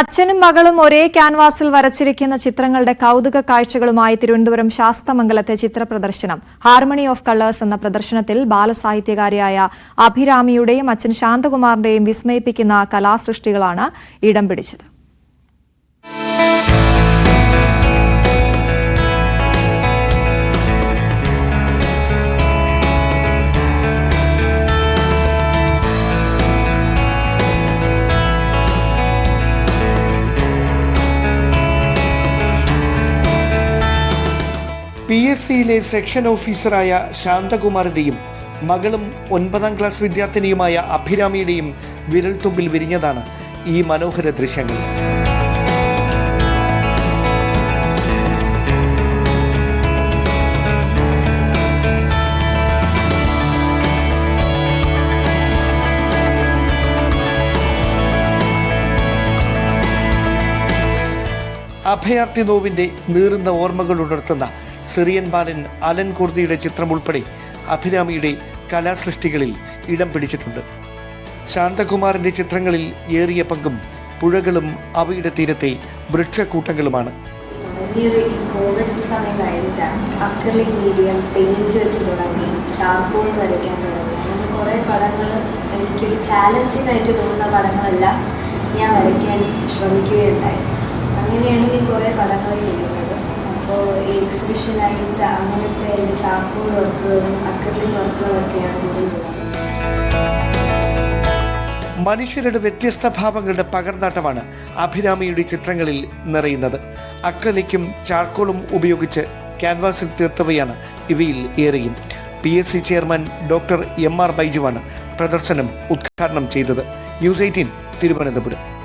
അച്ഛനും മകളും ഒരേ ക്യാൻവാസിൽ വരച്ചിരിക്കുന്ന ചിത്രങ്ങളുടെ കൗതുക കാഴ്ചകളുമായി തിരുവനന്തപുരം ശാസ്തമംഗലത്തെ ചിത്ര പ്രദർശനം ഹാർമണി ഓഫ് കളേഴ്സ് എന്ന പ്രദർശനത്തിൽ ബാലസാഹിത്യകാരിയായ അഭിരാമിയുടെയും അച്ഛൻ ശാന്തകുമാറിന്റെയും വിസ്മയിപ്പിക്കുന്ന കലാസൃഷ്ടികളാണ് ഇടം പിടിച്ചത്. പി എസ് സിയിലെ സെക്ഷൻ ഓഫീസറായ ശാന്തകുമാറിന്റെയും മകളും ഒൻപതാം ക്ലാസ് വിദ്യാർത്ഥിനിയുമായ അഭിരാമിയുടെയും വിരൽത്തുമ്പിൽ വിരിഞ്ഞതാണ് ഈ മനോഹര ദൃശ്യങ്ങൾ. അഭയാർത്ഥി നോവിന്റെ നീറുന്ന ഓർമ്മകൾ ഉണർത്തുന്ന സിറിയൻ ബാലൻ അലൻ കുർദിയുടെ ചിത്രം ഉൾപ്പെടെ അഭിരാമിയുടെ കലാസൃഷ്ടികളിൽ ഇടം പിടിച്ചിട്ടുണ്ട്. ശാന്തകുമാറിന്റെ ചിത്രങ്ങളിൽ ഏറിയ പങ്കും പുഴകളും അവയുടെ തീരത്തെ വൃക്ഷക്കൂട്ടങ്ങളുമാണ്. തുടങ്ങിയത് ഈ കോവിഡ് സമയം മീഡിയം വെച്ച് തുടങ്ങി ചാർക്കോൾ വരയ്ക്കാൻ തുടങ്ങി. കുറേ പടങ്ങൾ എനിക്കൊരു ചാലഞ്ചിങ് ആയിട്ട് തോന്നുന്ന പടങ്ങളെല്ലാം ഞാൻ വരയ്ക്കാൻ ശ്രമിക്കുകയുണ്ടായി. അങ്ങനെയാണ് ഞാൻ കുറേ പടങ്ങൾ ചെയ്യുന്നത്. അപ്പോൾ ഈ എക്സിബിഷനായിട്ട് അങ്ങനത്തെ എന്റെ ചാർക്കോൾ വർക്കുകളും അക്രലിക് വർക്കുകളൊക്കെയാണ് കൂടുതൽ മനുഷ്യരുടെ വ്യത്യസ്ത ഭാവങ്ങളുടെ പകർന്നാട്ടമാണ് അഭിരാമിയുടെ ചിത്രങ്ങളിൽ നിറയുന്നത്. അക്കലിക്കും ചാർക്കോളും ഉപയോഗിച്ച് ക്യാൻവാസിൽ തീർത്തവയാണ് ഇവയിൽ ഏറെയും. P S C chairman doctor M R ബൈജുവാണ് പ്രദർശനം ഉദ്ഘാടനം ചെയ്തത്. News eighteen Thiruvananthapuram.